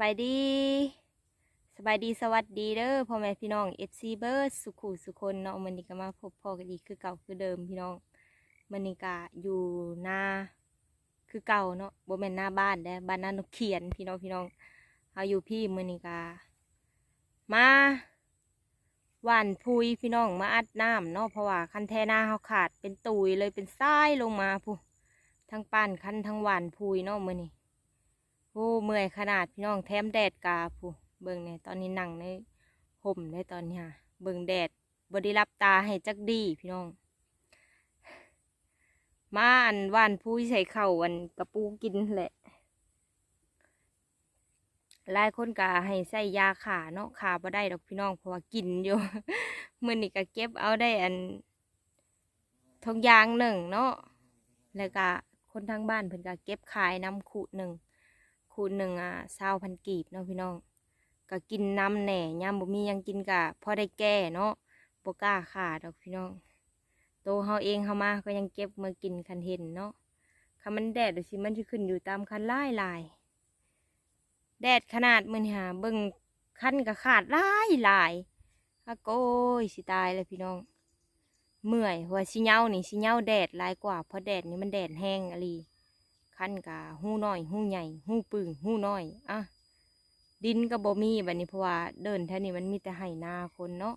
บายดี สบายดีสวัสดีเด้อพ่อแม่พี่น้องเอฟซีเบิร์ดสุขุสุคนเนาะมันนี้ก็มาพบพ่อกันอีกคือเก่าคือเดิมพี่น้องมันนี้ก็อยู่หน้าคือเก่าเนาะบ่แม่นหน้าบ้านเด้บ้านน้านกเขียนพี่น้องพี่น้องเอาอยู่พี่มันนี้ก็มาหวานพุยพี่น้องมาอัดน้ำเนาะเพราะว่าคันแทหน้าเขาขาดเป็นตุยเลยเป็นทรายลงมาผู้ทั้งปั้นคันทั้งหวานพุยเนาะมือนี้ โอ้เมื่อยขนาดพี่น้องแถมแดดกาผู้เบิ่งเนี่ยตอนนี้นั่งในห่มในตอนนี้ค่ะเบิ่งแดดบไดีรับตาให้จักดีพี่น้อง มาอันว่านผู้ใส่เข่าวันกระปูกินแหละหลายคนก็ให้ใส่ยาขาเนาะขาบ่ได้ดอกพี่น้องเพราะว่ากินอยู่มื่อนี้ก็เก็บเอาได้อันทองยางหนึ่งเนาะแล้วก็คนทางบ้านเพิ่นก็เก็บขายน้ำขูดหนึ่ง คูณหนึ่งอะเศร้าพันกีบเนาะพี่น้องก็กินน้ำแหน่ยามบ่มียังกินกะพอได้แก่เนาะบ่กล้าขาดอกพี่น้องโตเฮาเองเฮามาก็ยังเก็บมากินคันเห็นเนาะคันมันแดดดูสิมันจะขึ้นอยู่ตามคันไลายลายแดดขนาดมือหาเบิ่งคันก็ขาดไลายลายอะโกยสิตายเลยพี่น้อง เมื่อยหัวสิเหย้านี่สิเหย้าแดดลายกว่าเพราะแดดนี่มันแดดแห้งอะลี ขั้นกะหูน้อยหูใหญ่หูปึงหูน้อยอะดินก็บ่มีบันี้เพราะว่าเดินแถวนี้มันมีแต่ไห่นาคนเนาะ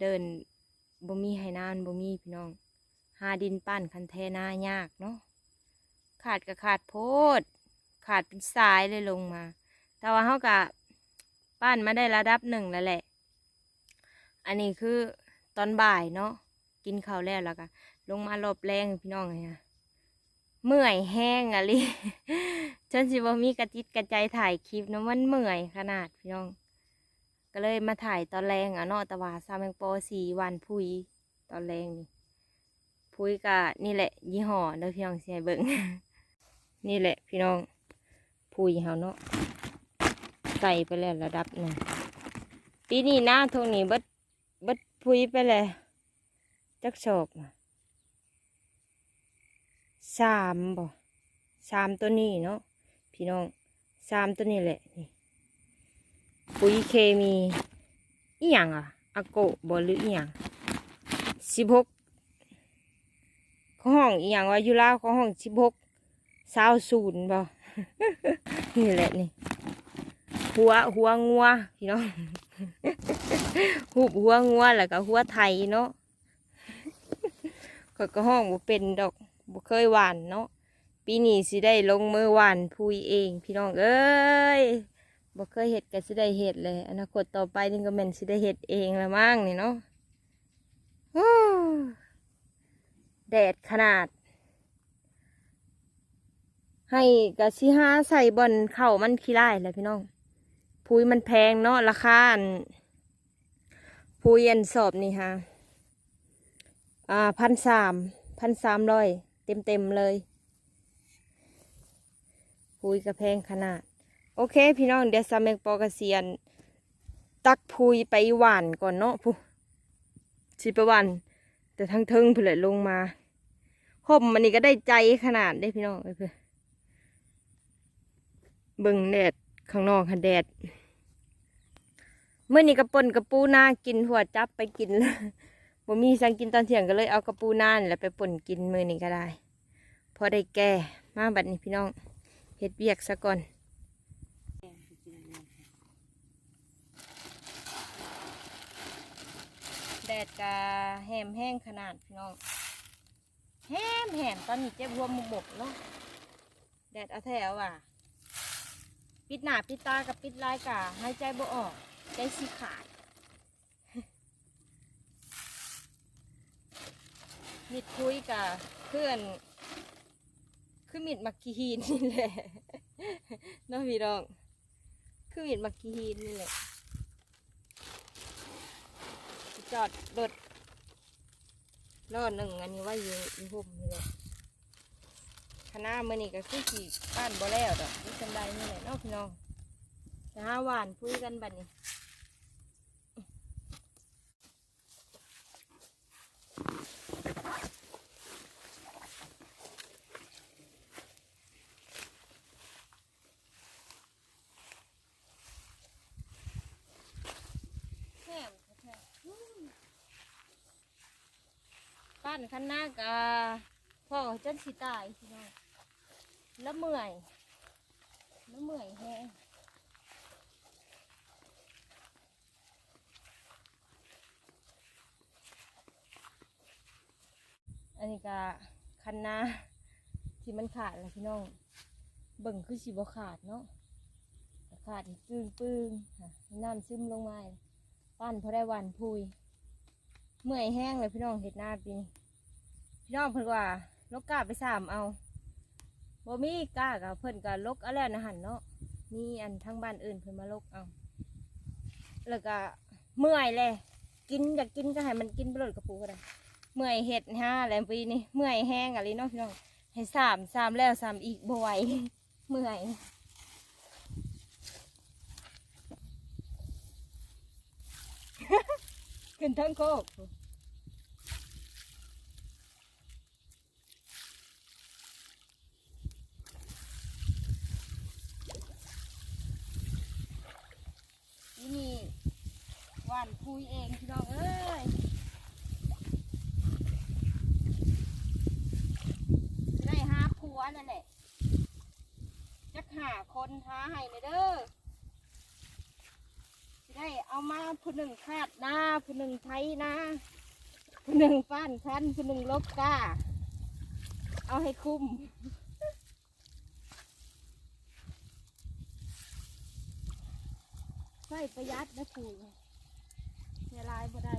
เดินบ่มีไห่นานบ่มีพี่น้อง หาดินปั้นคันแทนายากเนาะขาดก็ขาดโพด ขาดเป็นสายเลยลงมา แต่ว่าเขากะปั้นมาได้ระดับหนึ่งแล้วแหละ อันนี้คือตอนบ่ายเนาะกินข้าวแล้วแล้วก็ลงมารอบแรงพี่น้องเลยค่ะ เมื่อยแห้งอะลิจนสิบมีกระจิตกระใจถ่ายคลิปนะมันเมื่อยขนาดพี่น้อง ก็เลยมาถ่ายตอนแรงอะเนาะแต่ว่าซาแมงโปสี่วันพุยตอนแรงนี่พุยกะนี่แหละ ยี่ห้อเด้อพี่น้องเสียเบิ่งนี่แหละ พี่น้องพุยเฮาเนาะใส่ไปแล้วระดับหนึ่งปีนี้หน้าทงนี้เบิดเบิดพุยไปเลยจักโศกน่ะ สามบ่สามตัวนี้เนาะพี่น้องสามตัวนี้แหละนี่ปุ๋ยเคมีอีหยังอะอาโกะบ่หรืออีหยังสิบหกห้องอีหยังว่าอยู่ลาวของห้องสิบหกสาวศูนย์บ่นี่แหละนี่หัวหัวงัวพี่น้องหูบหัวงัวแล้วก็หัวไทยเนาะก็ก็ห้องบ่เป็นดอก บ่เคยหวานเนาะปีนี้สิได้ลงมือหวานพุยเอง พี่น้องเอ้ยบ่เคยเห็ดก็สิได้เห็ดเลย อนาคตต่อไปนี่ก็แม่นสิได้เห็ดเองละมั้งนี่เนาะแดดขนาด ให้กะสิหาใส่บอนเข่ามันขี้ไล่แหละพี่น้องพุยมันแพงเนาะราคาพุยอันสอบนี่ฮะอ่าพันสามพันสามร้อย เต็มๆเลยพุยกระแพงขนาด โอเค พี่น้องเดี๋ยวซาเมกปอกระเซียน ตักพุยไปหวานก่อนเนาะผู้สิปวานแต่ทั้งเทิงเพื่อลงมาห่มมันนี่ก็ได้ใจขนาดได้พี่น้องเอ้ยเพื่อเบิ่งแดดข้างนอกค่ะแดดเมื่อนี้กระปนกระปูหน้ากินหัวจับไปกิน บ่มีสังกินตอนเที่ยงก็เลยเอากระปูน่านแล้วไปป่นกินมือนี้ก็ได้ พอได้แก่มาบัดนี้พี่น้องเฮ็ดเบียกซะก่อนแดดกาแหมแห้งขนาดพี่น้องแหมแหมตอนนี้เจ็บหัวมุกบกเนาะแดดเอาแถวอะ ปิดหน้าปิดตากับปิดลายกาหายใจบ่ออก ใจสิขาด มิดคุยกับเพื่อนคือมิดมักกีฮีนนี่แหละน้องพี่น้องคือมิดมักกีฮีนนี่แหละจอดรถรอดหนึ่งอันนี้ว่าอยู่อยู่ห่มนี่แหละคณะมือนี้ก็คือขี่บ้านบ่แล้วดอกนี่กันได้นี่แหละน้องพี่น้องจะหาหวานคุยกันบัดนี้ ปั้ นคันหน้ากะพ่อจนสิตายพี่น้องแล้วเมื่อยแล้วเมื่อยแฮงอันนี้ก็คันนาที่มันขาดแล้วพี่น้องเบิ่งคือสิบ่ขาดเนาะขาดปึ้งปึ้งๆน้ำซึมลงมาปั้นพอได้วันพุยเมื่อยแห้งเลยพี่น้องเห็ดหน้าปีนี้ พี่น้องเพิ่นว่าลกกาไปสามเอาบ่มีกากับเพิ่นก็ลกอาแล้วนะหันเนาะมีอันทั้งบ้านอื่นเพิ่นมาลกเอา แล้วก็เมื่อยเลย กินอยากกินก็ให้มันกินไปเลยกระปูก็ได้เมื่อยเห็ดห้าแหลมปีนี้เมื่อยแห้งอะไรเนาะพี่น้องให้สามสามแล้วสามอีกบ่ไหวเมื่อยขึ้นทั้งโคก นี่นี่หวานคุยเองพี่น้องเอ้ยจะได้หาผั วนั่นแหละจักหาคนท้าให้เลยเด้อจะได้เอามาผู้หนึ่งคาดหน้าผู้หนึ่งไทยหน้าผู้หนึ่งฟ้านคันผู้หนึ่งลบกล้า เอาให้คุ้มใส่ประหยัดนะคุยเสียลายบ่ได้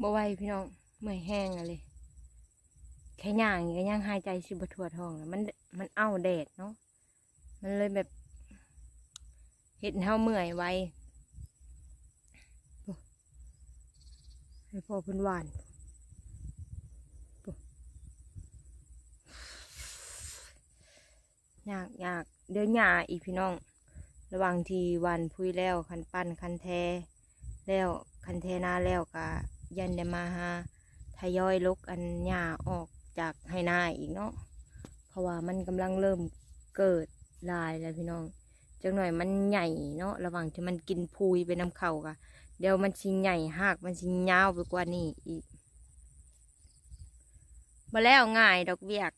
บ่ไหวพี่น้องเมื่อยแห้งอะเลยแค่ย่างอย่างเงี้ยย่างหายใจสิบทั่วท้องมันมันเอาแดดเนาะมันเลยแบบเห็นเท้าเมื่อยไวโอ้ให้พ่อเพิ่นหวานยากยากเดี๋ยวหยาอีกพี่น้อง ระว่างทีวันพุยแล้วคันปั้นคันแทแล้วคันแทหน้าแล้วก็ ยันได้มาหาทยอยลกอันหญ้าออกจากให้หน้าอีกเนาะเพราะว่ามันกำลังเริ่มเกิดลายแล้วพี่น้องจังหน่อยมันใหญ่เนาะระหว่างที่มันกินพุยไปน้ำเข่ากะเดี๋ยวมันชิงใหญ่หักมันชิงยาวไปกว่านี้อีกมาแล้วง่ายดอกเบียก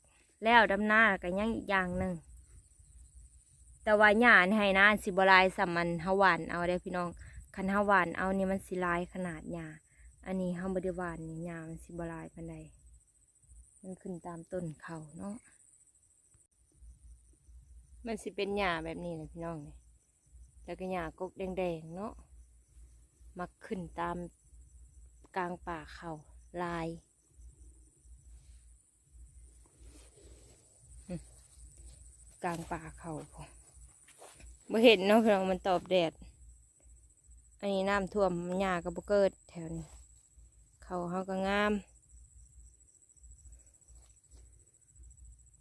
แล้วดำหน้าก็ยังอีกอย่างหนึ่งแต่ว่าหญ้านี่ให้นะสิบลายสัมมันฮาหวานเอาได้พี่น้องคันฮาหวานเอานี่มันสิลายขนาดหญ้า อันนี้เฮามบด้หวานนี่หญ้ามันสิบลายปานใดมันขึ้นตามต้นเขาเนาะ มันสิเป็นหญ้าแบบนี้นะพี่น้องนี่แล้วก็หญ้ากกแดงๆเนาะ มักขึ้นตามกลางป่าเขาลาย กลางป่าเขาพอบ่เห็นเนาะพี่น้องมันตอบแดด อันนี้น้ำท่วมหญ้าก็บ่เกิดแถวนี้ เขาเฮาก็งาม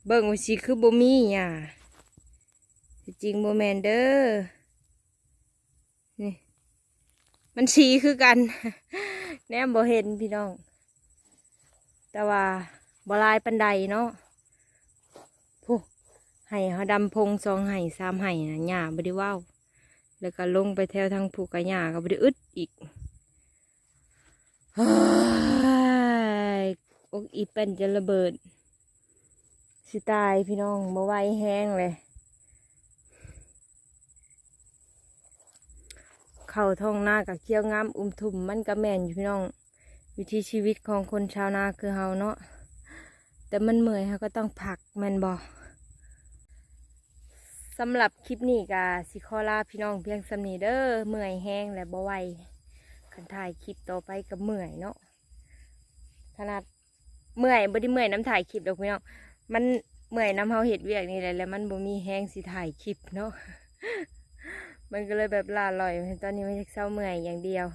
เบิ่งว่าสิคือบ่มีหญ้าที่จริงบ่แมนเด้อนี่มันสีคือกัน แนมบ่เห็นพี่น้อง แต่ว่าบ่ลายปานใดเนาะผู้ไห้เขาดำพงสองไห้สามไห้นะหญ้าบไดิว่าวแล้วก็ลงไปแถวทางผูกกระหญ้าก็บไดิอึดอีก อกอีเป็นจะระเบิด สิตายพี่น้องมาไหวแห้งเลย เข่าท้องหน้ากับเขี้ยวงามอุ้มทุ่มมันก็แมนอยู่พี่น้อง วิถีชีวิตของคนชาวนาคือเฮาเนาะแต่มันเมื่อยเฮาก็ต้องพักแมนบ่สำหรับคลิปนี้ก็สิขอลาพี่น้องเพียงสำนีเด้อเมื่อยแห้งและบ่ไหว คันถ่ายคลิปต่อไปก็เมื่อยเนาะขนาดเมื่อยบ่ได้เมื่อยน้ำถ่ายคลิปดอกพี่น้องมันเมื่อยน้ำเฮาเฮ็ดเวียกนี่แหละแล้วมันบ่มีแห้งสิถ่ายคลิปเนาะมันก็เลยแบบลาลอยตอนนี้ไมันจะเศร้าเมื่อยอย่างเดียว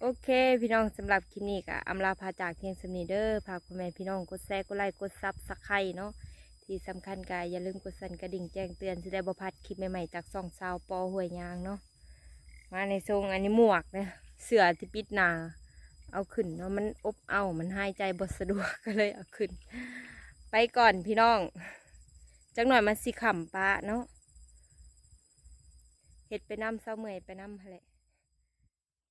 โอเค พี่น้องสำหรับคลิปนี้ก็อำลาพาจากเพียงสำนีเด้อพากพ่อแม่พี่น้องกดแชร์กดไลค์กดซับสไครต์เนาะที่สำคัญก็อย่าลืมกดสั่นกระดิ่งแจ้งเตือนจะได้บ่พลาดคลิปใหม่ๆจากซองซาวปอหวยยางเนาะมาในทรงอันนี้หมวกเนะ เสือที่ปิดนา เอาขึ้นเนาะมันอบเอามันหายใจบสะดวกก็เลยเอาขึ้น ไปก่อนพี่น้องจังหน่อยมันสิขำปะเนาะเห็ดไปน้ำเศร้าเมื่อยไปน้ำอะไร